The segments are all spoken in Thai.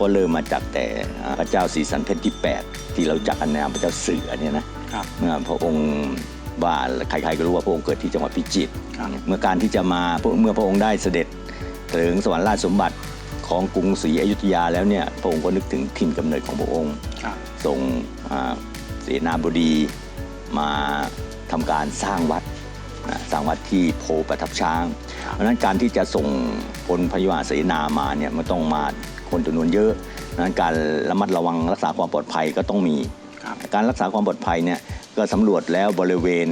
ก็เริ่มมาจากแต่พระเจ้าศรีสันเพชรที่ 8 ที่เราจักกันในนามพระเจ้าเสือเนี่ยนะครับเมื่อพระองค์ว่าใครๆก็รู้ว่าพระองค์เกิดที่จังหวัดพิจิตรครับเมื่อการที่จะมาเมื่อพระองค์ได้เสด็จถึงสวรรคราชสมบัติของกรุงศรีอยุธยาแล้วเนี่ยพระองค์ก็นึกถึงถิ่นกำเนิดของพระองค์ครับส่งอ่าเสนาบดีมาทำการสร้างวัดนะสร้างวัดที่โพประทับช้างครับเพราะฉะนั้นการที่จะส่งพลพยุหเสนามาเนี่ยมันต้องมา คนจำนวนเยอะเพราะฉะนั้นการระมัดระวังรักษาความปลอดภัยก็ต้องมีครับการรักษาความปลอดภัยเนี่ยก็สำรวจแล้วบริเวณ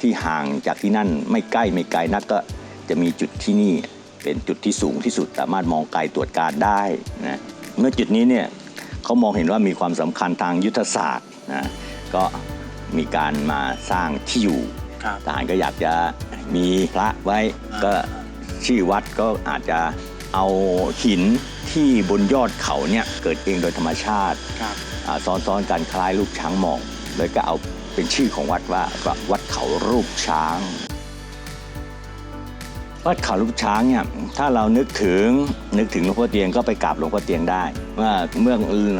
ที่ห่างจากที่นั่นไม่ใกล้ไม่ไกลนักก็จะมีจุดที่นี่เป็นจุดที่สูงที่สุดสามารถมองไกลตรวจการได้นะเมื่อจุดนี้เนี่ยเขามองเห็นว่ามีความสำคัญทางยุทธศาสตร์นะก็มีการมาสร้างที่อยู่ครับทหารก็อยากจะมีพระไว้อ่าก็ชื่อวัดก็อาจจะ เอาหินที่บนยอดเขาเนี่ยเกิดเองโดยธรรมชาติครับอ่าซ้อนๆกันคล้ายรูปช้างหมอกเลยก็เอาเป็นชื่อของวัดว่าว่าวัดเขารูปช้าง วัดเขารูปช้างเนี่ยถ้าเรานึกถึงนึกถึงหลวงพ่อเตียงก็ไปกราบหลวงพ่อเตียงได้เมื่อเมื่อ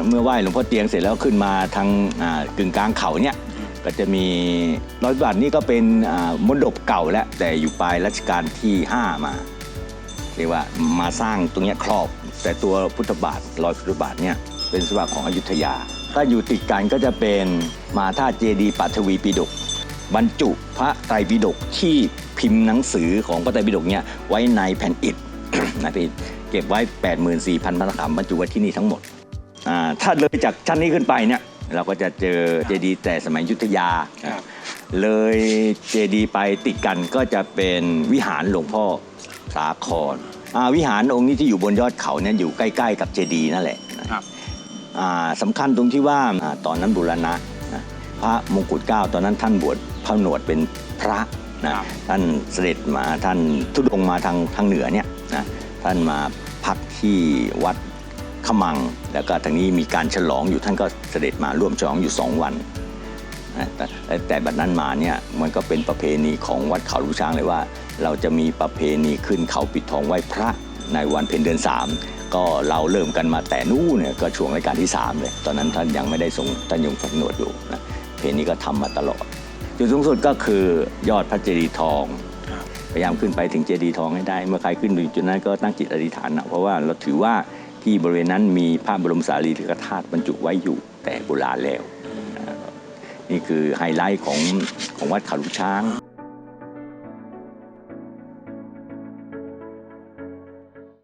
เมื่อไหว้หลวงพ่อเตียงเสร็จแล้วขึ้นมาทางอ่ากึ่งกลางเขาเนี่ยก็จะมีร้อยบาทนี่ก็เป็นอ่ามณฑปเก่าแล้วแต่อยู่ปลายรัชกาลที่ 5 มา เรียกว่ามาสร้างตรงเนี้ยครอบ แต่ตัวพุทธบาทรอยพุทธบาทเนี่ยเป็นสมบัติของอยุธยา ถ้าอยู่ติดกันก็จะเป็นมหาธาตุเจดีย์ปัทวีปิฎกบรรจุพระไตรปิฎกที่พิมพ์หนังสือของพระไตรปิฎกเนี่ยไว้ในแผ่นอิฐนะพี่เก็บไว้ 84,000พระคำบรรจุไว้ที่นี่ทั้งหมดอ่าถ้าเลยจากชั้นนี้ขึ้นไปเนี่ยเราก็จะเจอเจดีย์แต่สมัยอยุทธยาครับเลยเจดีย์ไปติดกันก็จะเป็นวิหารหลวงพ่อสาครอ่าวิหารองค์นี้ที่อยู่บนยอดเขาเนี่ยอยู่ใกล้ๆกับเจดีย์นั่นแหละครับอ่าสำคัญตรงที่ว่าอาตอนนั้นบุรณะนะพระมงกุฎเกล้าตอนนั้นท่านบวชพระหนวดเป็นพระนะครับท่านเสด็จมาท่านทุดงค์มาทางทางเหนือเนี่ยนะท่านมาพักที่วัดขมัง แล้วก็ทางนี้มีการฉลองอยู่ท่านก็เสด็จมาร่วมฉลองอยู่สองวันนะ แต่แต่บัดนั้นมาเนี่ยมันก็เป็นประเพณีของวัดเขาลูกช้างเลยว่า เราจะมีประเพณีขึ้นเขาปิดทองไหว้พระในวันเพ็ญเดือนสามก็เราเริ่มกันมาแต่นู้นเนี่ยก็ช่วงรายการที่ 3 เลย ตอนนั้นท่านยังไม่ได้ทรงท่านยังทรงหนวดอยู่นะเพลงนี้ก็ทำมาตลอด จุดสูงสุดก็คือยอดพระเจดีย์ทองพยายามขึ้นไปถึงเจดีย์ทองให้ได้ เมื่อใครขึ้นถึงจุดนั้นก็ตั้งจิตอธิษฐานนะเพราะว่าเราถือว่าที่บริเวณนั้นมีพระบรมสารีริกธาตุบรรจุไว้อยู่แต่โบราณแล้ว นี่คือไฮไลท์ของของวัดเขาลูกช้าง